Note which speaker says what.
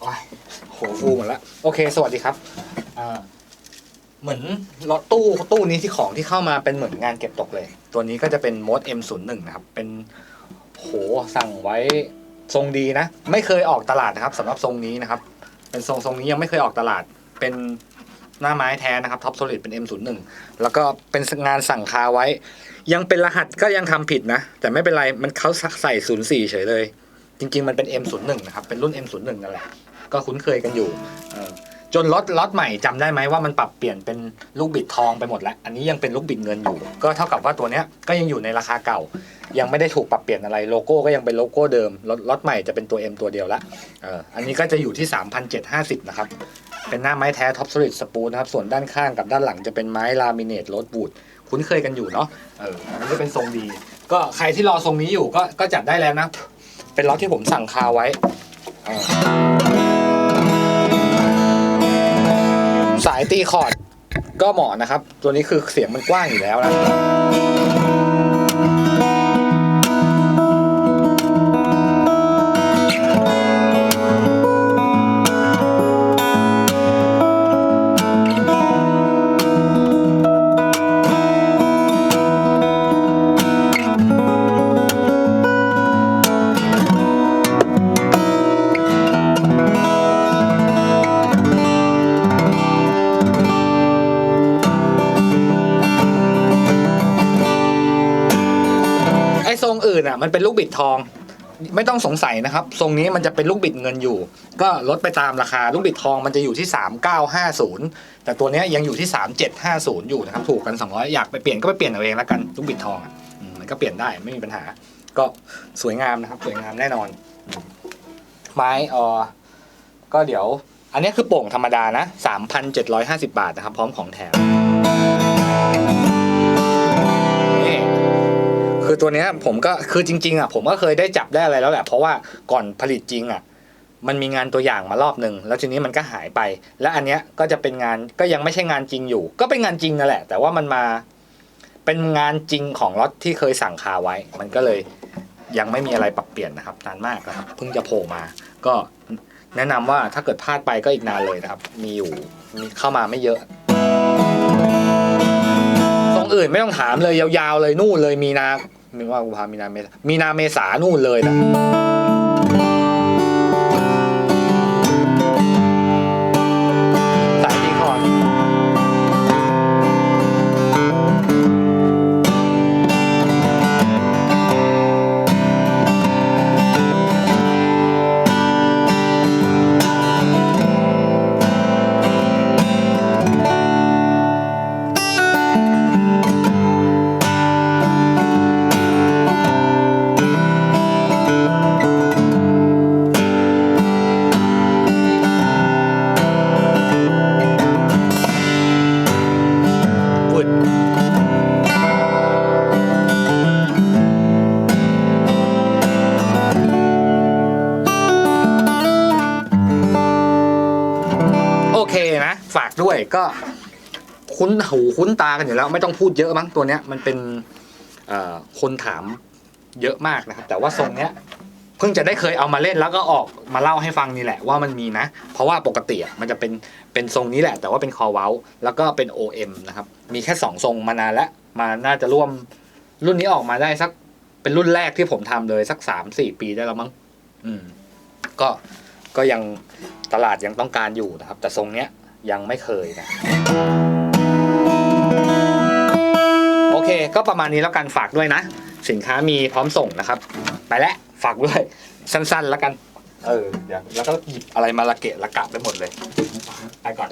Speaker 1: โอ้ยโหฟูหมดล้วโอเค สวัสดีครับอ่าเหมือนรถตู้ตู้นี้ที่ของที่เข้ามาเป็นเหมือนงานเก็บตกเลย ตัวนี้ก็จะเป็นมด M01 นะครับ เป็นโหสั่งไว้ทรงดีนะ ไม่เคยออกตลาดนะครับสำหรับทรงนี้นะครับ เป็นทรงทรงนี้ยังไม่เคยออกตลาด เป็นหน้าไม้แท้นะครับท็อปโซลิดเป็น M01 แล้วก็เป็นงานสั่งคาไว้ ยังเป็นรหัสก็ยังทำผิดนะ แต่ไม่เป็นไรมันเขาใส่ 04 เฉยเลย จริง ๆ มันเป็น M01 นะครับ เป็นรุ่น M01 นั่นแหละ ก็คุ้นเคยกันอยู่เจนล็อตล็อตใหม่จำได้ไหมว่ามันปรับเปลี่ยนเป็นลูกบิดทองไปหมดแล้ว อันนี้ยังเป็นลูกบิดเงินอยู่ ก็เท่ากับว่าตัวเนี้ยก็ยังอยู่ในราคาเก่า ยังไม่ได้ถูกปรับเปลี่ยนอะไรโลโก้ก็ยังเป็นโลโก้เดิมล็อตล็อตใหม่จะเป็นตัว M ตัวเดียวละอันนี้ก็จะอยู่ที่ 3,750 นะครับ เป็นหน้าไม้แท้ท็อปสลิดสปูนะครับส่วนด้านข้างกับด้านหลังจะเป็นไม้ลามิเนตโรดบูดคุ้นเคยกันอยู่เนาะเอออันก็เป็นทรงดี ก็ใครที่รอทรงนี้อยู่ก็ก็จัดได้แล้วนะ เป็นล็อตที่ผมสั่งคาไว้ สายตีคอร์ดก็เหมาะนะครับ ตัวนี้คือเสียงมันกว้างอยู่แล้วนะ รงอื่นอะมันเป็นลูกบิดทอง ไม่ต้องสงสัยนะครับ ทรงนี้มันจะเป็นลูกบิดเงินอยู่ ก็ลดไปตามราคาลูกบิดทองมันจะอยู่ที่ 3950 แต่ตัวนี้ยังอยู่ที่ 3750 อยู่นะครับ ถูกกัน 200 อยากไปเปลี่ยนก็ไปเปลี่ยนเอาเองแล้วกันลูกบิดทองอะอืมมันก็เปลี่ยนได้ไม่มีปัญหา ก็สวยงามนะครับ สวยงามแน่นอน ไม้เออก็เดี๋ยว อันนี้คือโป่งธรรมดานะ 3,750 บาทนะครับ พร้อมของแถม คือตัวเนี้ยผมก็คือจริง ๆอะผมก็เคยได้จับได้อะไรแล้วแหละ เพราะว่าก่อนผลิตจริงอะมันมีงานตัวอย่างมารอบหนึ่งแล้วทีนี้มันก็หายไป และอันเนี้ยก็จะเป็นงานก็ยังไม่ใช่งานจริงอยู่ ก็เป็นงานจริงนั่นแหละ แต่ว่ามันมาเป็นงานจริงของล็อตที่เคยสั่งคาไว้ มันก็เลยยังไม่มีอะไรปรับเปลี่ยนนะครับนานมากนะครับเพิ่งจะโผล่มา ก็แนะนำว่าถ้าเกิดพลาดไปก็อีกนานเลยนะครับ มีอยู่มีเข้ามาไม่เยอะทรงอื่นไม่ต้องถามเลยยาวๆเลยนู่นเลยมีนา มีว่ากุมภามีนาเมษามีนาเมษานู่นเลยนะ นะฝากด้วยก็คุ้นหูคุ้นตากันอยู่แล้ว ไม่ต้องพูดเยอะมั้งตัวเนี้ยมันเป็นคนถามเยอะมากนะครับ แต่ว่าทรงเนี้ยเพิ่งจะได้เคยเอามาเล่นแล้วก็ออกมาเล่าให้ฟังนี่แหละว่ามันมีนะ เพราะว่าปกติอะมันจะเป็นเป็นทรงนี้แหละ แต่ว่าเป็นคอเว้าแล้วก็เป็น OM นะครับ มีแค่สองทรงมานานแล้วมาน่าจะร่วมรุ่นนี้ออกมาได้สักเป็นรุ่นแรกที่ผมทำเลยสักสามสี่ปีได้แล้วมั้ง อืม ก็ก็ยังตลาดยังต้องการอยู่นะครับ แต่ทรงเนี้ย ยังไม่เคยนะโอเค ก็ประมาณนี้แล้วกันฝากด้วยนะ สินค้ามีพร้อมส่งนะครับ ไปแล้วฝากด้วย สั้นๆแล้วกัน เออเดี๋ยวแล้วก็หยิบอะไรมาละเกะละกะไปหมดเลยไปก่อน